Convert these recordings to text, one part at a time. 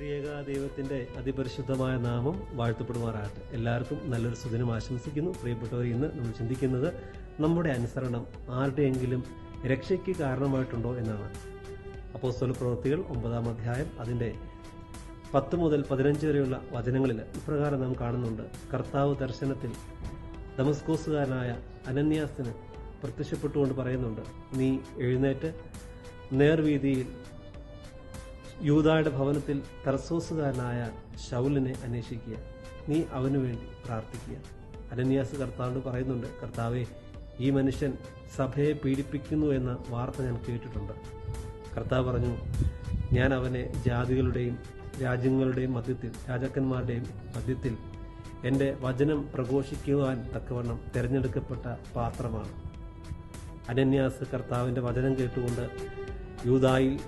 ത്രിയേക ദൈവത്തിന്റെ അതിപരിശുദ്ധമായ നാമം വാഴ്ത്തപ്പെടുമാറാകട്ടെ. എല്ലാവർക്കും നല്ലൊരു സുദിനം ആശംസിക്കുന്നു. പ്രിയപ്പെട്ടവർ ഇന്ന് നമ്മൾ ചിന്തിക്കുന്നത് നമ്മുടെ അനുസരണം ആരുടെയെങ്കിലും രക്ഷയ്ക്ക് കാരണമായിട്ടുണ്ടോ എന്നാണ്. അപ്പോസ്തല പ്രവൃത്തികൾ ഒമ്പതാം അധ്യായം അതിന്റെ പത്ത് മുതൽ പതിനഞ്ച് വരെയുള്ള വചനങ്ങളിൽ ഇപ്രകാരം നാം കാണുന്നുണ്ട്. കർത്താവ് ദർശനത്തിൽ ദമസ്കോസുകാരനായ അനന്യാസിന് പ്രത്യക്ഷപ്പെട്ടുകൊണ്ട് പറയുന്നുണ്ട് നീ എഴുന്നേറ്റ് നേർവീതിയിൽ യൂതായുടെ ഭവനത്തിൽ തർസോസുകാരനായ ഷൗലിനെ അന്വേഷിക്കുക. നീ അവനു വേണ്ടി പ്രാർത്ഥിക്കുക. അനന്യാസ് കർത്താവിനോട് പറയുന്നുണ്ട് കർത്താവെ ഈ മനുഷ്യൻ സഭയെ പീഡിപ്പിക്കുന്നു എന്ന വാർത്ത ഞാൻ കേട്ടിട്ടുണ്ട്. കർത്താവ് പറഞ്ഞു ഞാൻ അവനെ ജാതികളുടെയും രാജ്യങ്ങളുടെയും മധ്യത്തിൽ രാജാക്കന്മാരുടെയും മധ്യത്തിൽ എന്റെ വചനം പ്രഘോഷിക്കുവാൻ തക്കവണ്ണം തിരഞ്ഞെടുക്കപ്പെട്ട പാത്രമാണ്. അനന്യാസ് കർത്താവിന്റെ വചനം കേട്ടുകൊണ്ട് യൂതായിൽ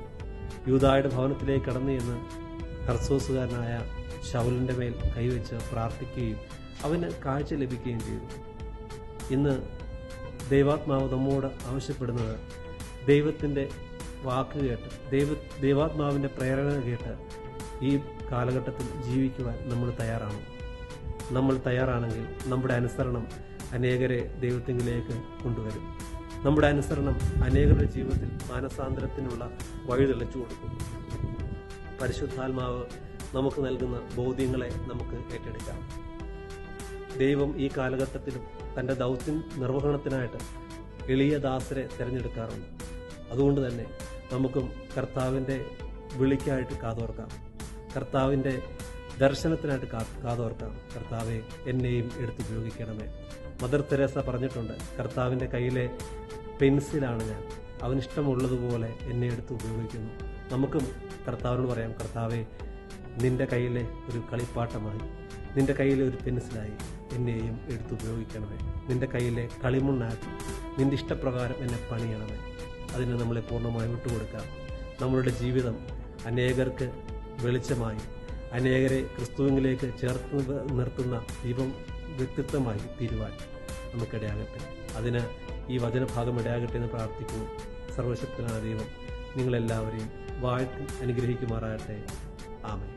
യൂതായുടെ ഭവനത്തിലേക്ക് കടന്നു എന്ന് തർസോസുകാരനായ ശൗലിന്റെ മേൽ കൈവച്ച് പ്രാർത്ഥിക്കുകയും അവന് കാഴ്ച ലഭിക്കുകയും ചെയ്തു. ഇന്ന് ദൈവാത്മാവ് നമ്മോട് ആവശ്യപ്പെടുന്നത് ദൈവത്തിന്റെ വാക്ക് കേട്ട് ദൈവ ദൈവാത്മാവിന്റെ പ്രേരണ കേട്ട് ഈ കാലഘട്ടത്തിൽ ജീവിക്കുവാൻ നമ്മൾ തയ്യാറാണ്. നമ്മൾ തയ്യാറാണെങ്കിൽ നമ്മുടെ അനുസരണം അനേകരെ ദൈവത്തിങ്കിലേക്ക് കൊണ്ടുവരും. നമ്മുടെ അനുസരണം അനേകരുടെ ജീവിതത്തിൽ മാനസാന്തരത്തിനുള്ള വഴി തെളിച്ചു കൊടുക്കുന്നു പരിശുദ്ധാത്മാവ് നമുക്ക് നൽകുന്ന ബോധ്യങ്ങളെ നമുക്ക് ഏറ്റെടുക്കാം. ദൈവം ഈ കാലഘട്ടത്തിലും തന്റെ ദൗത്യം നിർവഹണത്തിനായിട്ട് എളിയ ദാസരെ തിരഞ്ഞെടുക്കാറുണ്ട്. അതുകൊണ്ട് തന്നെ നമുക്കും കർത്താവിന്റെ വിളിക്കായിട്ട് കാതോർക്കാം. കർത്താവിന്റെ ദർശനത്തിനായിട്ട് കാ കാതോർക്കാം കർത്താവെ എന്നെയും എടുത്തുപയോഗിക്കണമേ മദർ തെരേസ പറഞ്ഞിട്ടുണ്ട് കർത്താവിന്റെ കയ്യിലെ പെൻസിലാണ് ഞാൻ. അവനിഷ്ടമുള്ളതുപോലെ എന്നെ എടുത്ത് ഉപയോഗിക്കുന്നു. നമുക്കും കർത്താവിനോട് പറയാം കർത്താവെ നിന്റെ കയ്യിലെ ഒരു കളിപ്പാട്ടമായി നിന്റെ കയ്യിലെ ഒരു പെൻസിലായി എന്നെയും എടുത്ത് ഉപയോഗിക്കണമേ. നിന്റെ കയ്യിലെ കളിമുണ്ണാക്കി നിന്റെ ഇഷ്ടപ്രകാരം എന്നെ പണിയണമേ. അതിന് നമ്മളെ പൂർണമായി വിട്ടുകൊടുക്കാം. നമ്മളുടെ ജീവിതം അനേകർക്ക് വെളിച്ചമായി അനേകരെ ക്രിസ്തുവിലേക്ക് ചേർത്ത് നിർത്തുന്ന ദീപം വ്യക്തിത്വമായി തീരുവാൻ നമുക്കിടയാകട്ടെ. അതിന് ഈ വചനഭാഗം ഇടയാകട്ടെ എന്ന് പ്രാർത്ഥിക്കുന്നു. സർവശക്തനായ ദൈവം നിങ്ങളെല്ലാവരെയും വാഴ്ത്തി അനുഗ്രഹിക്കുമാറാകട്ടെ. ആമേ